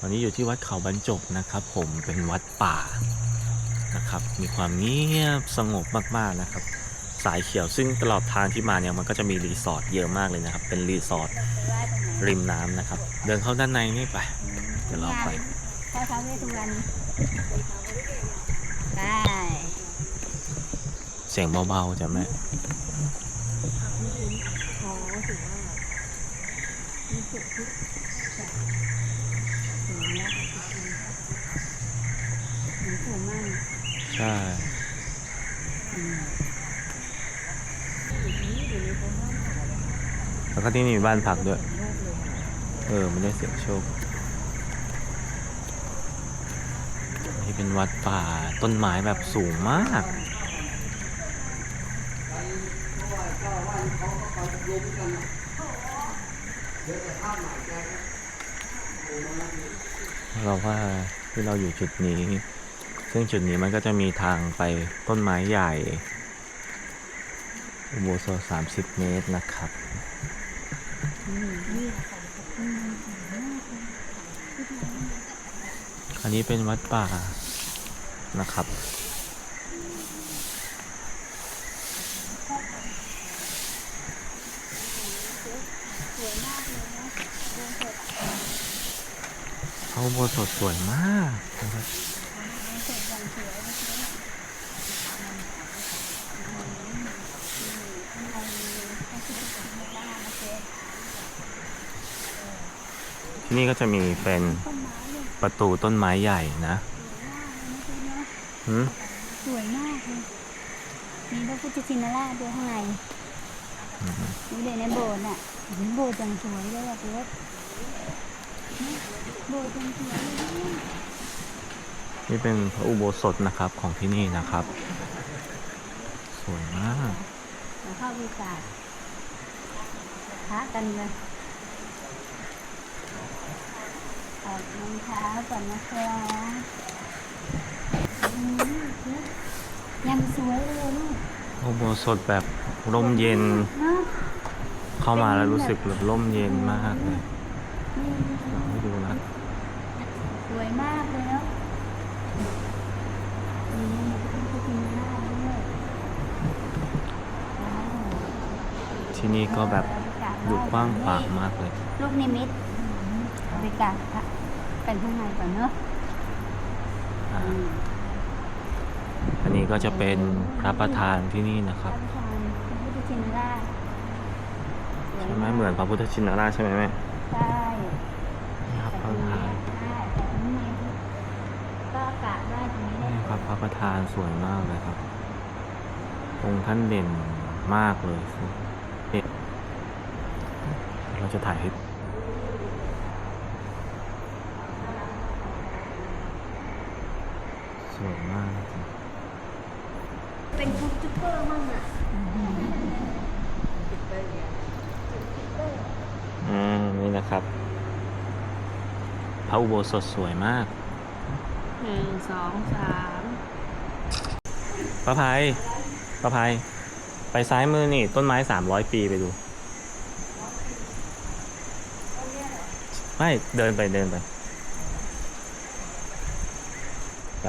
วันนี้อยู่ที่วัดเขาบรรจบนะครับ ผมเป็นวัดป่านะครับ มีความเงียบสงบมากๆนะครับ สายเขียวซึ่งตลอดทางที่มาเนี่ยมันก็จะมีรีสอร์ทเยอะมากเลยนะครับ เป็นรีสอร์ทริมน้ำนะครับ เดินเข้าด้านในนี่ไปเดี๋ยวเราไปพ่อท้าวเวสสุวรรณได้เสียงเบาๆจ้ะแม่ โอ้ถือว่ามีสุดที่จะสูงแล้วหนูสูงมากใช่แล้วก็ที่นี่มีบ้านพักด้วย เออไม่ได้เสียงโชค นี่เป็นวัดป่าต้นไม้แบบสูงมาก เเราว่าที่เราอยู่จุดนี้ ซึ่งจุดนี้มันก็จะมีทางไปต้นไม้ใหญ่อุโบสถ30เมตรนะครับอันนี้เป็นวัดป่านะครับ เขา อุโบสถสวยมากนะครับที่นี่ก็จะมีเป็นประตูต้นไม้ใหญ่นะหืมสวยมากเลยมีพระพุทธชินราชด้วยข้างในดูเด่นในโบสถ์น่ะเห็นโบสถ์จังสวยเลยอะเพื่อนโบสถ์ จังสวยเลยเนี่ยนี่เป็นพระอุโบสถนะครับของที่นี่นะครับ สวยมากเราเข้าไปกราบพระกันเลยออกรองเท้าก่อนนะครับอืมยังสวยเลยลูกอุโบสถแบบร่มเย็นเนาะเข้ามาแล้วรู้สึกแบบร่มเย็นมากเลยนี่ให้ดูนะส วยมากเลยเนาะนี่เป็นพุทธชินราชด้วยว้าวที่นี่ก็แบบดูกว้างขวางมากเลย ลูกนิมิตเอาไปกราบพระกันข้างในก่อนเนาะอ่าอืมอันนี้ก็จะเป็นพระประธานที่นี่นะครับพระประธานพระพุทธชินราชสวยใช่ไหมากเหมือนพระพุทธชินราชใช่ไหมแม่ใช่ นี่ครับพระประธาน ใช่แต่ตรงนี้ก็กราบได้ตรงนี้ได้ นี่ครับพระ ประธานสวยมากเลยครับ องค์ท่านเด่นมากเลยเด็ดเราจะถ่ายให้สวยมากจริงเป็นยูทูบเบอร์มั่งอะอืมนี่นะครับ พระอุโบสถสวยมากหนึ่งสองสาม ป้าภัยป้าภัย ไปซ้ายมือนี่ ต้นไม้สามร้อยปีไปดู ไม่เดินไปเดินไปไป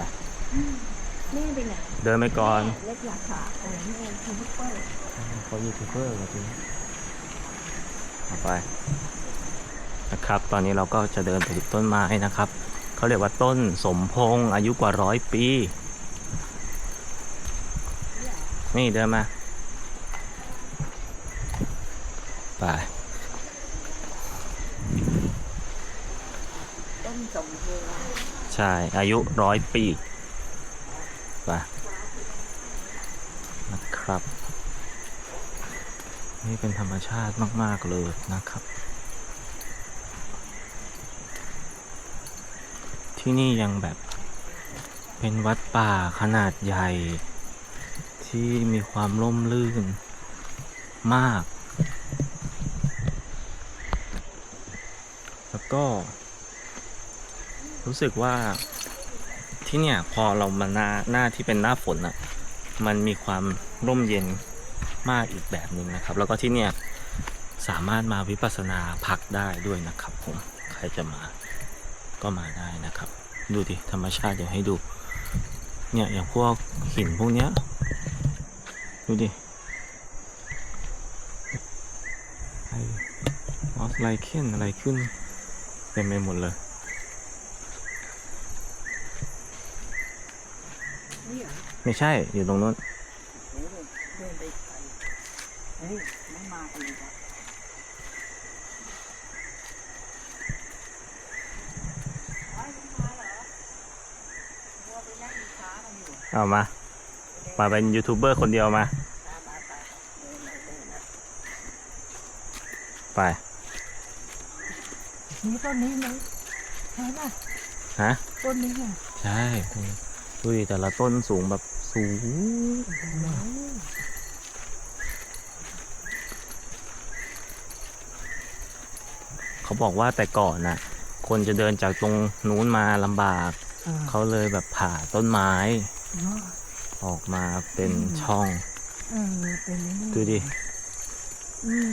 แม่ไปไหนเดินไปก่อนเล็กอยากขาโอ้แม่ยูทูบเบอร์เขายูทูบเบอร์จริงเอาไปนะครับ ตอนนี้เราก็จะเดินไปที่ต้นไม้นะครับ เขาเรียกว่าต้นสมพงษ์อายุกว่าร้อยปี นี่เดินมา ไป ต้นสมโพธิ์ใช่ อายุร้อยปี ไปนะครับ นี่เป็นธรรมชาติมาก ๆ เลยนะครับ ที่นี่ยังแบบเป็นวัดป่าขนาดใหญ่ ที่มีความร่มรื่นมาก แล้วก็ รู้สึกว่าที่เนี่ยพอเรามาหน้าหน้าที่เป็นหน้าฝนอะ่ะ มันมีความร่มเย็นมากอีกแบบหนึ่งนะครับ แล้วก็ที่เนี่ยสามารถมาวิปัสสนาพักได้ด้วยนะครับผมใครจะมาก็ก็มาได้นะครับ ดูดิธรรมชาติเดี๋ยวให้ดู เนี่ยอย่างพวกหินพวกเนี้ย ดูดิไอออสไลเคนอะไรขึ้นเต็มไปหมดเลยไม่ใช่ อยู่ตรงนู้นเอามา มันอยู่เอามามาเป็นยูทูบเบอร์คนเดียวมาตามมาไปเดินเลยเดินเลยไป นี่ต้นนี้ไหมใช่ไหมฮะ ต้นนี้ไงใช่ดูดิแต่ละต้นสูงแบบสูง เขาบอกว่าแต่ก่อนน่ะ คนจะเดินจากตรงนู้นมาลำบากเออเขาเลยแบบผ่าต้นไม้เนาะ ออกมาเป็นช่องเออเป็นอย่างนี้ดูดิอืม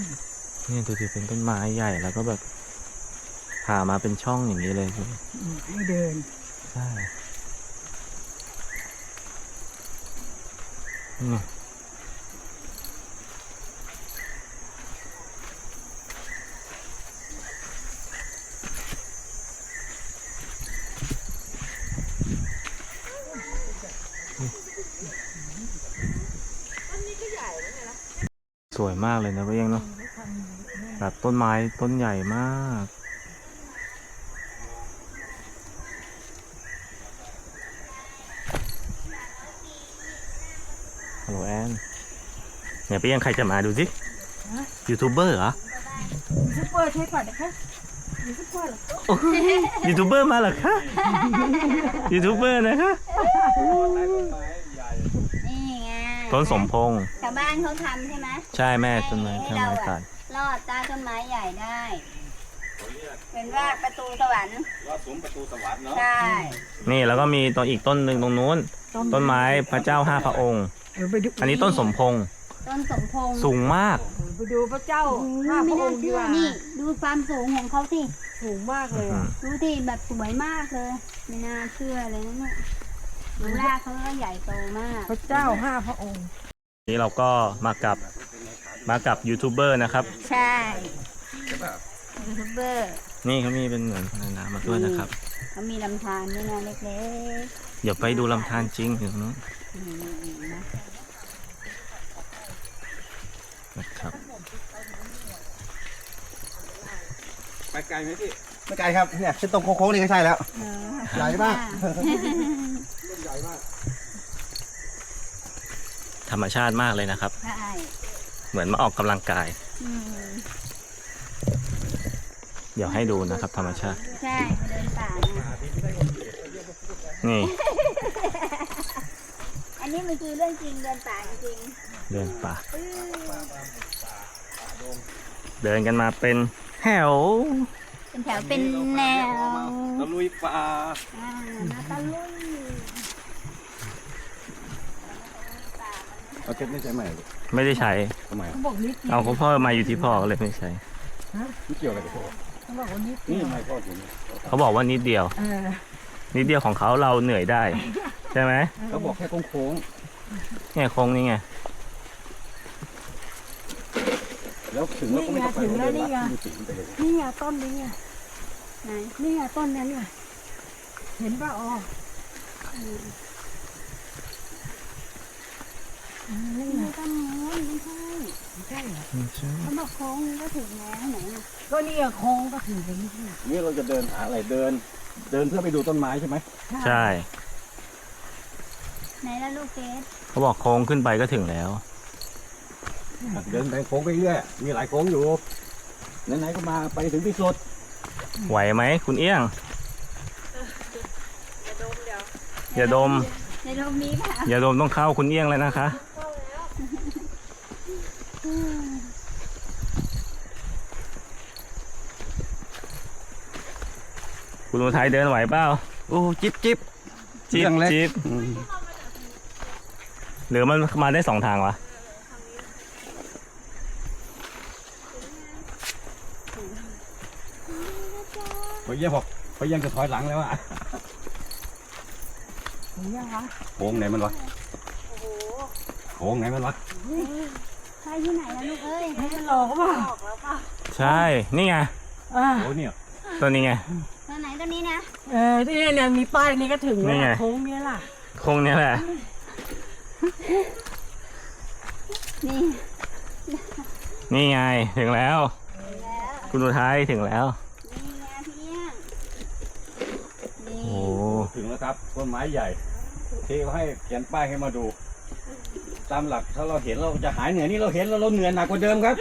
เนี่ยดูดิเป็นต้นไม้ใหญ่แล้วก็แบบผ่ามาเป็นช่องอย่างนี้เลยอืมให้เดิน ใช่นี่ส วยมากเลยนะก็ยังเนาะแบบต้นไม้ต้นใหญ่มาก ฮัลโหลแอนเนี่ยไปยังใครจะมาดูสิยูทูบเบอร์เหรอ ยูทูบเบอร์ใช่ป่ะนะคะยูทูบเบอร์เหรอโอ้ยยูทูบเบอร์มาเหรอคะ ยูทูบเบอร์นะคะนี่ไง ต้นสมพงษ์ชาวบ้านเขาทำใช่ไหมใช่แม่ต้นไม้ต้นไม้ตัดลอดใต้ต้นไม้ใหญ่ได้ เป็นว่าประตูสวรรค์รอดซุ้มประตูสวรรค์เนาะใช่นี่แล้วก็มีต้นอีกต้นหนึ่งตรงนู้น ต้นไม้พระเจ้าห้าพระองค์เออไปดูอันนี้ต้นสมพงษ์ต้นสมพงษ์สูงมากไปดูพระเจ้าโอ้โหห้าพไม่ระอน่างค์ดีเชื่กอว่านี่ ดูความสูงของเขาสิสูงมากเลยอือะมดูดิแบบสวยมากเลย ไม่น่าเชื่อเลยนะเนี่ย ดูรากเขาก็ใหญ่โตมากพระเจ้าห้าพระองค์ นี่เราก็มากับมากับยูทูบเบอร์นะครับ ใช่ยูทูบเบอร์นี่เขามีเป็นเหมือนอะไรน้ำมาด้วยนะครับ เขามีลำธารด้วยนะเล็กเดี๋ยวไปดูลำธารจริงถึงนู้นๆนี่ๆๆนะนะครับ ไปไกลไหมพี่ไม่ไกลครับเนี่ยเส้นตรงโค้งๆนี่ก็ใช่แล้วเออใหญ่มาก ธรรมชาติมากเลยนะครับ ใช่เหมือนมาออกกำลังกาย อืมเดี๋ยวให้ดูนะครับ ธรรมชาติ ใช่เดินป่านะนี่ อันนี้มันคือเรื่องจริงเดินป่าจริงเดินป่า ๆอื้อเดินกันมาเป็นแถว เป็นแถวเป็นแนวตะลุยป่าอ่ามาตะลุย เอาเก็บไม่ใช่ใหม่ไม่ได้ใช้ ทำไมเขาบอกนิดเดียวเอาคุณพ่อมาอยู่ที่พ่อก็เลยไม่ใช้ ไม่เกี่ยวอะไรกับพวกเขาบอกว่านิดเดีนี่ยวไม่ก็ถึงเขาบอกว่านิดเดียว เออนิดเดียวของเขาเราเหนื่อยได้ ใช่ไหมเขาบอกแค่โค้งเนี่ยโค้งนี่ไง ๆแล้วถึงแล้วก็ไม่ต้องไปโรงเรียนวัดที่ถึงไปเลยนี่ไงต้นนี้ไงไหนนี่ไงต้นนั้นไงเห็นป่ะอ๋อ นี่ไงนี่ต้นนี้ไม่ใช่ใช่เหรอเขาบอกโค้งนี้ก็ถึงแล้วไหนอะก็นี่ไงโค้งก็ถือเป็นนี่นี่เราจะเดินหาอะไรเดิน เดินเพื่อไปดูต้นไม้ใช่ไหมใช่ไหนละลูกเกดเขาบอกโค้งขึ้นไปก็ถึงแล้ว เดินไปโค้งไปเรื่อยมีหลายโค้งอยู่ไหนๆก็มาไปถึงที่สุดไหวไหมคุณเอี้ยงอย่าดมในโรงนี้ค่ะอย่าดมต้องเข้าคุณเอี้ยงเลยนะคะ คุณอุทัยเดินไหวเปล่าโอ้จิบจิบจิ๊บเรื่องเล็กจิ๊บหรือมันมาได้สองทางวะเมื่อกี้บอกไปเขายังจะถอยหลังแล้วอะถึงยังคะโค้งไหนมันวะโค้งไหนมันวะใครที่ไหนนะลูกเอ้ยไม่หลอกเปล่าใช่ นี่ไงอ่าโอ้เนี่ยตัวนี้ไง เออที่เนี่ยมีป้ายนี่ก็ถึงนี่แล้วไง ล่ะโค้งเนี้ยล่ะคงเนี้ยแหละ นี่นี่ไงถึงแล้ว แล้วคุณอุทัยถึงแล้ว นี่ไงพี่เอี้ยงนี่ โอ้ถึงแล้วครับต้นไม้ใหญ่ที่เขาให้เขียนป้ายให้มาดู ตามหลักถ้าเราเห็นเราจะหายเหนื่อยนี่เราเห็นแล้วเราเหนื่อยหนักกว่าเดิมครับ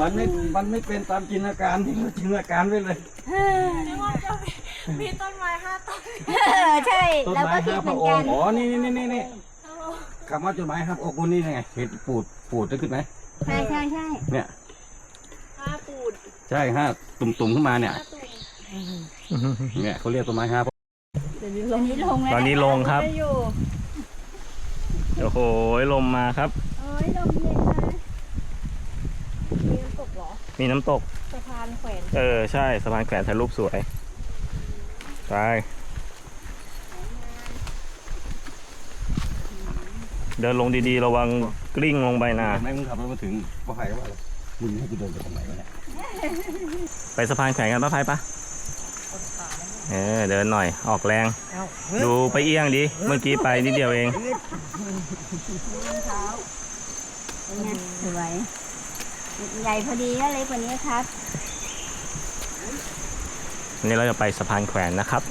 มันไม่มันไม่เป็นตามจินตนาการที่เราจินตนาการไว้เลย มีต้นไม้ห้าต้นเออใช่ต้นเราไม้ก็คิห้าดเหพมือระนอกังนค์อ๋อ นี่นี่นี่นี่คำว่าต้นไม้ห้าพระองค์นี่ไงเห็นปูดปูดได้ขึ้นไหมใช่ใช่ใช่เนี่ย ห้าปูดใช่ห้าตุ่มๆขึ้นมาเนี่ยเนี่ยเขาเรียกต้นไม้ห้าพระเดี๋ยวนี้ตอนนี้ลงแล้วตอนนี้ลงครับไม่อยู่โอ้โหลมมาครับ โอ้ยลมเย็นนะมีน้ำตก เหรอมีน้ำตก สะพานแขวนเออ ใช่สะพานแขวนถ่ายรูปสวย ไป เดินลงดีๆ ระวังกลิ้งลงไปนะเห็นไหมมึงขับรถมาถึงป้าไผ่ว่าอะไรมึงให้กูเดินไปตรงไหนวะเนี่ยไปสะพานแขวนกันป้าไพปะเออ เดินหน่อยออกแรงเอ้าดูไปเอียงดิ เมื่อกี้ไปนิดเดียวเองเป็นไงสวย ใหญ่พอดีแล้วเล็กกว่านี้ครับวันนี้เราจะไปสะพานแขวนนะครับ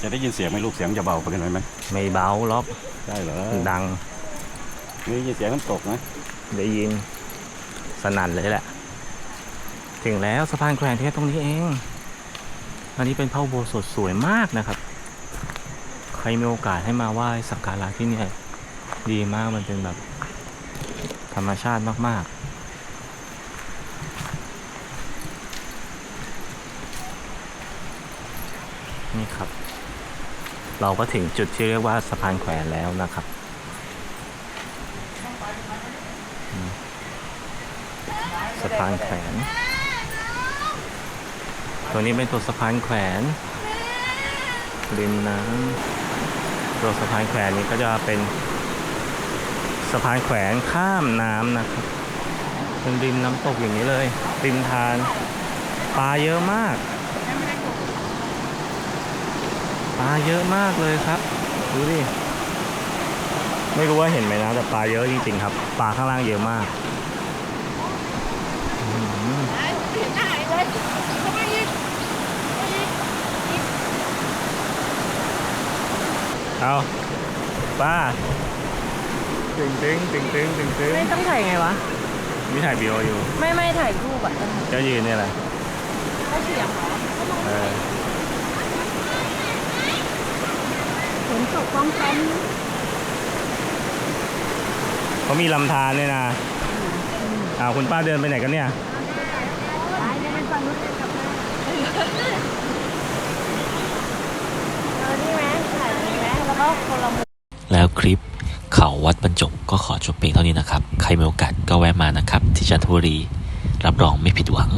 จะได้ยินเสียงไหมลูกเสียงจะเบาไปกันหน่อยไหมไม่เบาล็อกใช่เหรอดังไม่ได้ยินเสียงน้ำตกนะได้ยินสนั่นเลยแหละ ถึงแล้วสะพานแขวนแค่ตรงนี้เอง อันนี้เป็นพระอุโบสถสวยมากนะครับ ใครมีโอกาสให้มาไหว้สักการะที่เนี่ยดีมากมันเป็นแบบ ธรรมชาติมากๆนี่ครับ เราก็ถึงจุดที่เรียกว่าสะพานแขวนแล้วนะครับ สะพานแขวน ตัวนี้เป็นตัวสะพานแขวนริมน้ำตัวสะพานแขวนนี้ก็จะเป็น สะพานแขวนข้ามน้ำนะครับเป็นริมน้ำตกอย่างนี้เลย ริมทานปลาเยอะมากปลาเยอะมากเลยครับ ดูดิ ไม่รู้ว่าเห็นไหมนะ แต่ปลาเยอะจริงๆครับปลาข้างล่างเยอะมากเอาป้า ตึงตึงตึงตึงตึงตึงไม่ต้องถ่ายไงวะ มีถ่ายวิดีโออยู่ ไม่ไม่ถ่ายรูปอะก็ยืนเนี่ยแหละถ้าเสียงเหรอเออฝนตกฟ้องฟ้องเขามีลำธารเนี่ยนะอ้าวคุณป้าเดินไปไหนกันเนี่ยตายเลยฝั่งนู้นเลยกลับมาเออนี่ไหมถ่ายนี้ไหมแล้วก็คนละมุมแล้วคลิป เขาวัดบรรจบก็ขอจบเพียงเท่านี้นะครับ ใครมีโอกาสก็แวะมานะครับ ที่จันทบุรี รับรองไม่ผิดหวัง